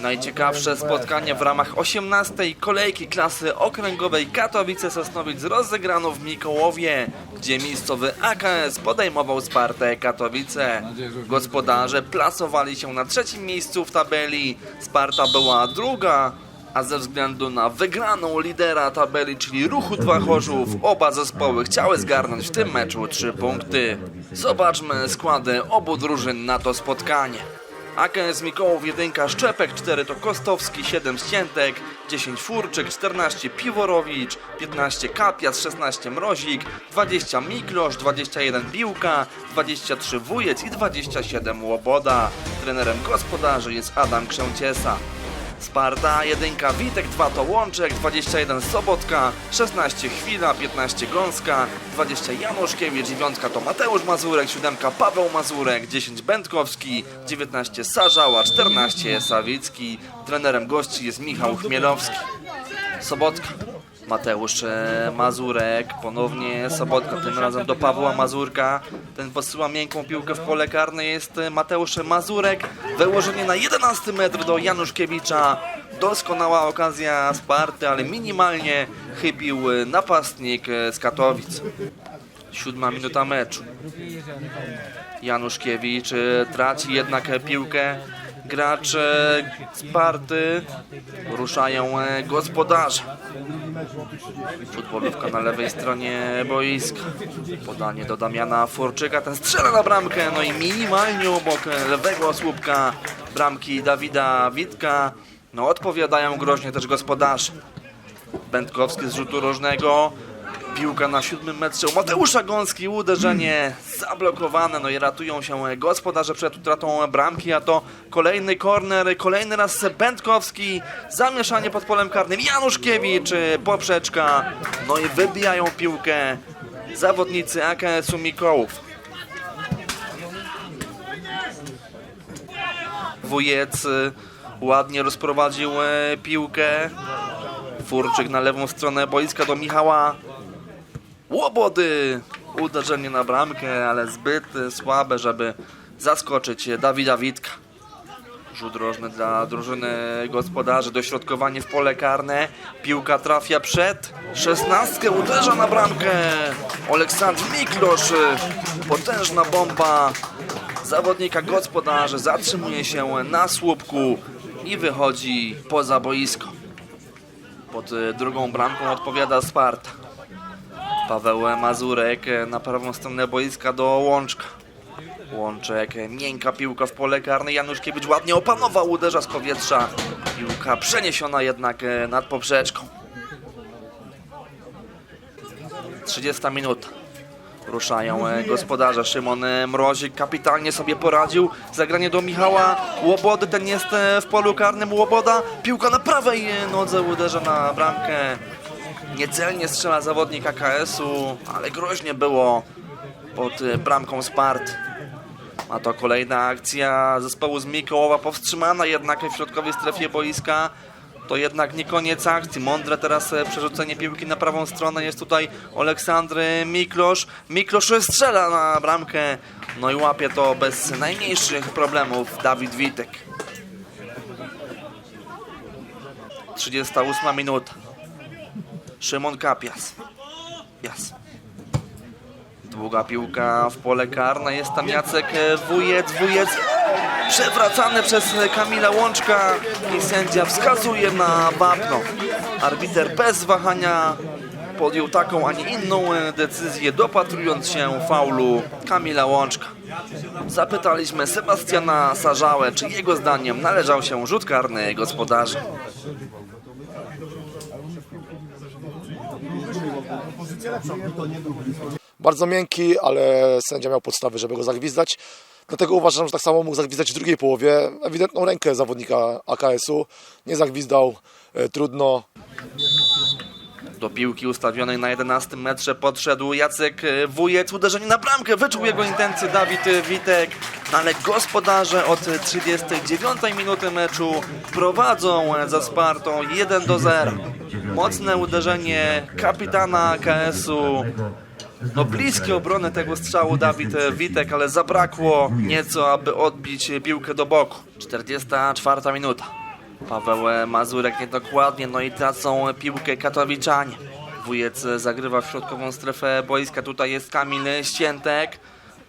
Najciekawsze spotkanie w ramach 18. kolejki klasy okręgowej Katowice-Sosnowiec rozegrano w Mikołowie, gdzie miejscowy AKS podejmował Spartę Katowice. Gospodarze plasowali się na trzecim miejscu w tabeli, Sparta była druga, a ze względu na wygraną lidera tabeli, czyli ruchu Dwa Chorzów, oba zespoły chciały zgarnąć w tym meczu trzy punkty. Zobaczmy składy obu drużyn na to spotkanie. AKS Mikołów 1 Szczepek, 4 to Kostowski, 7 Ściętek, 10 Furczyk, 14 Piworowicz, 15 Kapias, 16 Mrozik, 20 Miklosz, 21 Biłka, 23 Wujec i 27 Łoboda. Trenerem gospodarzy jest Adam Krzęciesa. Sparta 1, Witek 2 to Łączek, 21 Sobotka, 16 Chwila, 15 Gąska, 20 Januszkiewicz, 9 to Mateusz Mazurek, 7 Paweł Mazurek, 10 Będkowski, 19 Sarzała, 14 Sawicki. Trenerem gości jest Michał Chmielowski. Sobotka. Mateusz e, Mazurek, ponownie Sobotka, tym razem do Pawła Mazurka. Ten posyła miękką piłkę w pole karne, jest Mateusz Mazurek. Wyłożenie na 11 metr do Januszkiewicza. Doskonała okazja Sparty, ale minimalnie chybił napastnik z Katowic. Siódma minuta meczu. Januszkiewicz e, traci jednak piłkę. Gracz e, Sparty ruszają e, gospodarze. Futbolówka na lewej stronie boiska. Podanie do Damiana Forczyka. Ten strzela na bramkę. No i minimalnie obok lewego słupka bramki Dawida Witka. No odpowiadają groźnie też gospodarze. Będkowski z rzutu rożnego. Piłka na siódmym metrze. U Mateusza Gąski, uderzenie zablokowane, no i ratują się gospodarze przed utratą bramki, a to kolejny korner, kolejny raz Będkowski, zamieszanie pod polem karnym, Januszkiewicz, poprzeczka, no i wybijają piłkę zawodnicy AKS-u Mikołów. Wujec y, ładnie rozprowadził e, piłkę, Furczyk na lewą stronę boiska do Michała Łobody! Uderzenie na bramkę, ale zbyt słabe, żeby zaskoczyć Dawida Witka. Rzut rożny dla drużyny gospodarzy, dośrodkowanie w pole karne. Piłka trafia przed szesnastkę, uderza na bramkę. Aleksandr Miklosz, potężna bomba zawodnika gospodarzy, zatrzymuje się na słupku i wychodzi poza boisko. Pod drugą bramką odpowiada Sparta. Paweł Mazurek e, na prawą stronę boiska do Łączka. Łączek, e, miękka piłka w pole karne. Januszkiewicz ładnie opanował, uderza z powietrza. Piłka przeniesiona jednak e, nad poprzeczką. 30 minuta. Ruszają gospodarze. Szymon Mrozik kapitalnie sobie poradził. Zagranie do Michała Łobody. Ten jest w polu karnym. Łoboda. Piłka na prawej nodze uderza na bramkę. Niecelnie strzela zawodnik AKS-u, ale groźnie było pod e, bramką Spart. A to kolejna akcja zespołu z Mikołowa powstrzymana jednak w środkowej strefie boiska. To jednak nie koniec akcji. Mądre teraz e, przerzucenie piłki na prawą stronę. Jest tutaj Aleksandr Miklosz. Miklosz strzela na bramkę. No i łapie to bez najmniejszych problemów Dawid Witek. 38 minuta. Szymon Kapias. Jas. Długa piłka w pole karne. Jest tam Jacek e, Wujec. Wujec przewracany przez Kamila Łączka i sędzia wskazuje na wapno. Arbiter bez wahania podjął taką, a nie inną e, decyzję, dopatrując się faulu Kamila Łączka. Zapytaliśmy Sebastiana Sarzałę, czy jego zdaniem należał się rzut karny gospodarzy. Bardzo miękki, ale sędzia miał podstawy, żeby go zagwizdać. Dlatego uważam, że tak samo mógł zagwizdać w drugiej połowie. Ewidentną rękę zawodnika AKS-u. Nie zagwizdał, e, trudno. Do piłki ustawionej na 11 metrze podszedł Jacek e, Wujec. Uderzenie na bramkę, wyczuł jego intencje Dawid Witek. Ale gospodarze od 39 minuty meczu prowadzą za Spartą 1 do 0. Mocne uderzenie kapitana KS-u. No bliskie obrony tego strzału Dawid Witek, ale zabrakło nieco, aby odbić piłkę do boku. 44 minuta. Paweł e, Mazurek niedokładnie, no i tracą piłkę katowiczanie. Wujec e, zagrywa w środkową strefę boiska, tutaj jest Kamil Ściętek.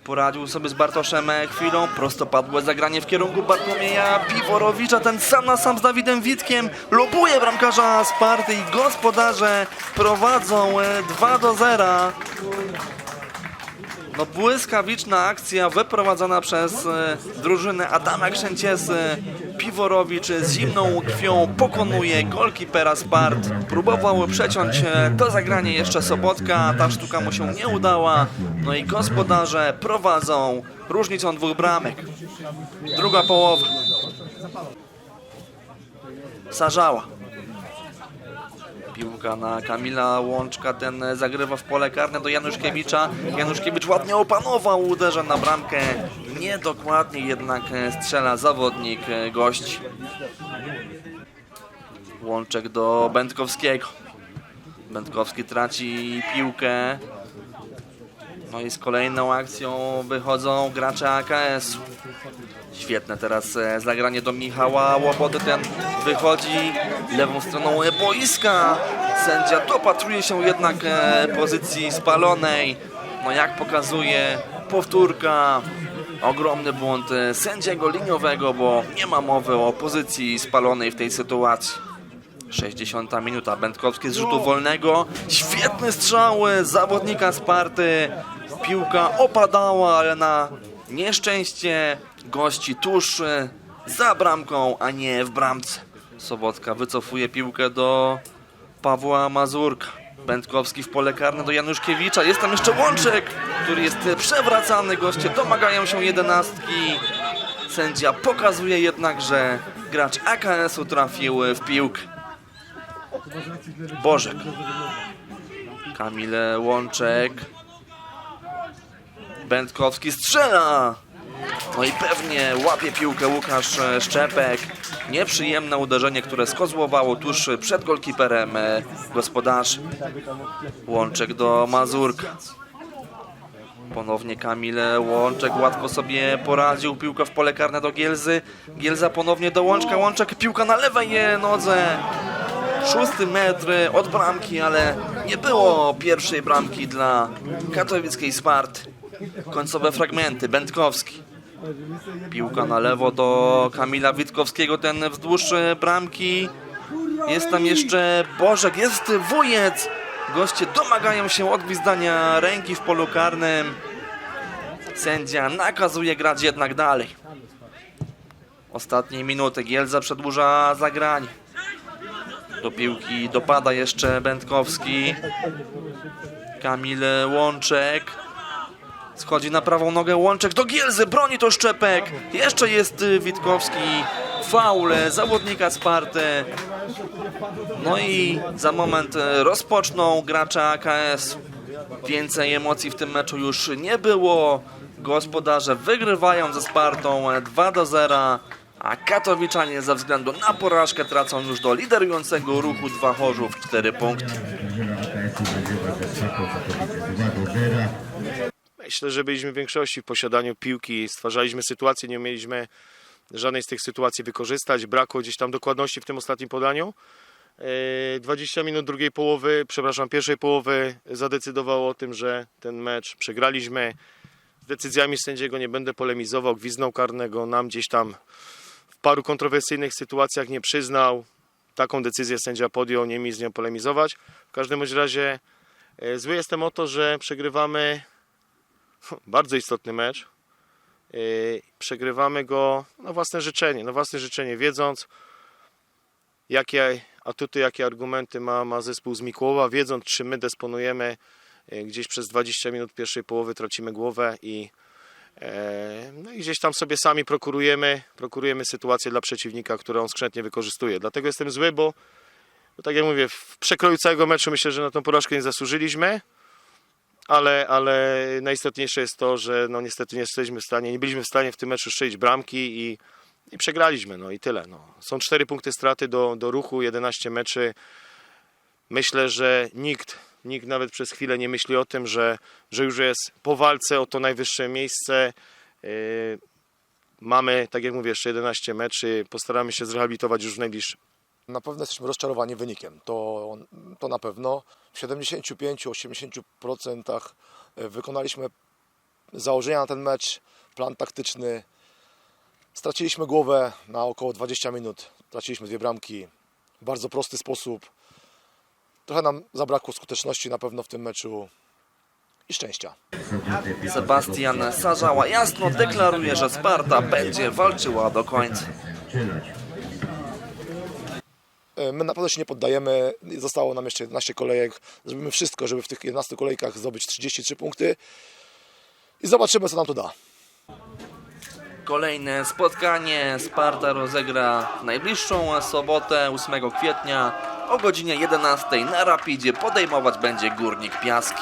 Poradził sobie z Bartoszem e, chwilą, prostopadłe zagranie w kierunku Bartłomieja Piworowicza, ten sam na sam z Dawidem Witkiem, lobuje bramkarza Sparty i gospodarze prowadzą e, 2 do 0. No błyskawiczna akcja wyprowadzona przez e, drużynę Adama Krzęciesy. Piworowicz z zimną krwią pokonuje golkipera Spart. Próbował przeciąć e, to zagranie jeszcze Sobotka, ta sztuka mu się nie udała. No i gospodarze prowadzą różnicą dwóch bramek. Druga połowa. Sarzała. Piłka na Kamila Łączka, ten zagrywa w pole karne do Januszkiewicza. Januszkiewicz ładnie opanował, uderza na bramkę. Niedokładnie jednak strzela zawodnik gości. Łączek do Będkowskiego. Będkowski traci piłkę. No i z kolejną akcją wychodzą gracze AKS. Świetne teraz e, zagranie do Michała Łobody. Ten wychodzi lewą stroną boiska. Sędzia dopatruje się jednak e, pozycji spalonej. No jak pokazuje powtórka. Ogromny błąd e, sędziego liniowego, bo nie ma mowy o pozycji spalonej w tej sytuacji. 60 minuta. Będkowski z rzutu wolnego. Świetny strzał zawodnika Sparty. Piłka opadała, ale na nieszczęście gości tuż za bramką, a nie w bramce. Sobotka wycofuje piłkę do Pawła Mazurka. Będkowski w pole karne do Januszkiewicza. Jest tam jeszcze Łączek, który jest przewracany. Goście domagają się jedenastki. Sędzia pokazuje jednak, że gracz AKS-u trafił w piłkę. Bożek. Kamil Łączek. Będkowski strzela. No i pewnie łapie piłkę Łukasz Szczepek. Nieprzyjemne uderzenie, które skozłowało tuż przed golkiperem gospodarzy. Łączek do Mazurka. Ponownie Kamil Łączek łatwo sobie poradził. Piłka w pole karne do Gielzy. Gielza ponownie do Łączka. Łączek piłka na lewej nodze. Szósty metr od bramki, ale nie było pierwszej bramki dla katowickiej Sparty. Końcowe fragmenty. Będkowski. Piłka na lewo do Kamila Witkowskiego, ten wzdłuż e, bramki. Jest tam jeszcze Bożek, jest Wujec. Goście domagają się odgwizdania ręki w polu karnym. Sędzia nakazuje grać jednak dalej. Ostatniej minuty Gielza przedłuża zagranie. Do piłki dopada jeszcze Będkowski. Kamil Łączek. Schodzi na prawą nogę Łączek do Gielzy, broni to Szczepek. Jeszcze jest y, Witkowski. Faul zawodnika Sparty. No i za moment y, rozpoczną gracze AKS. Więcej emocji w tym meczu już nie było. Gospodarze wygrywają ze Spartą e, 2 do 0. A Katowiczanie ze względu na porażkę tracą już do liderującego ruchu 2 Chorzów 4 punkty. Myślę, że byliśmy w większości w posiadaniu piłki, stwarzaliśmy sytuację, nie umieliśmy żadnej z tych sytuacji wykorzystać, brakło gdzieś tam dokładności w tym ostatnim podaniu. Yy, 20 minut drugiej połowy, przepraszam, pierwszej połowy zadecydowało o tym, że ten mecz przegraliśmy. Z decyzjami sędziego nie będę polemizował, gwizdnął karnego nam gdzieś tam w paru kontrowersyjnych sytuacjach nie przyznał. Taką decyzję sędzia podjął, nie mi z nią polemizować. W każdym razie yy, zły jestem o to, że przegrywamy bardzo istotny mecz. Yy, Przegrywamy go na własne życzenie, na własne życzenie, wiedząc jakie atuty, jakie argumenty ma, ma zespół z Mikołowa, wiedząc czym my dysponujemy, yy, gdzieś przez 20 minut pierwszej połowy tracimy głowę i, e, no i gdzieś tam sobie sami prokurujemy, prokurujemy sytuację dla przeciwnika, którą on skrzętnie wykorzystuje. Dlatego jestem zły, bo No, tak jak mówię, w przekroju całego meczu myślę, że na tą porażkę nie zasłużyliśmy, ale, ale najistotniejsze jest to, że no niestety nie jesteśmy w stanie, nie byliśmy w stanie w tym meczu strzelić bramki i, i przegraliśmy, no i tyle. No. Są cztery punkty straty do, do ruchu, 11 meczy. Myślę, że nikt, nikt nawet przez chwilę nie myśli o tym, że, że już jest po walce o to najwyższe miejsce. Yy, mamy, tak jak mówię, jeszcze 11 meczy. Postaramy się zrehabilitować już w najbliższym. Na pewno jesteśmy rozczarowani wynikiem. To, to na pewno. W 75-80% wykonaliśmy założenia na ten mecz, plan taktyczny. Straciliśmy głowę na około 20 minut. Traciliśmy dwie bramki w bardzo prosty sposób. Trochę nam zabrakło skuteczności na pewno w tym meczu i szczęścia. Sebastian Sarzała jasno deklaruje, że Sparta będzie walczyła do końca. E, My na pewno się nie poddajemy. Zostało nam jeszcze 11 kolejek. Zrobimy wszystko, żeby w tych 11 kolejkach zdobyć 33 punkty. I zobaczymy, co nam to da. Kolejne spotkanie Sparta rozegra w najbliższą sobotę 8 kwietnia o godzinie 11 na Rapidzie podejmować będzie Górnik Piaski.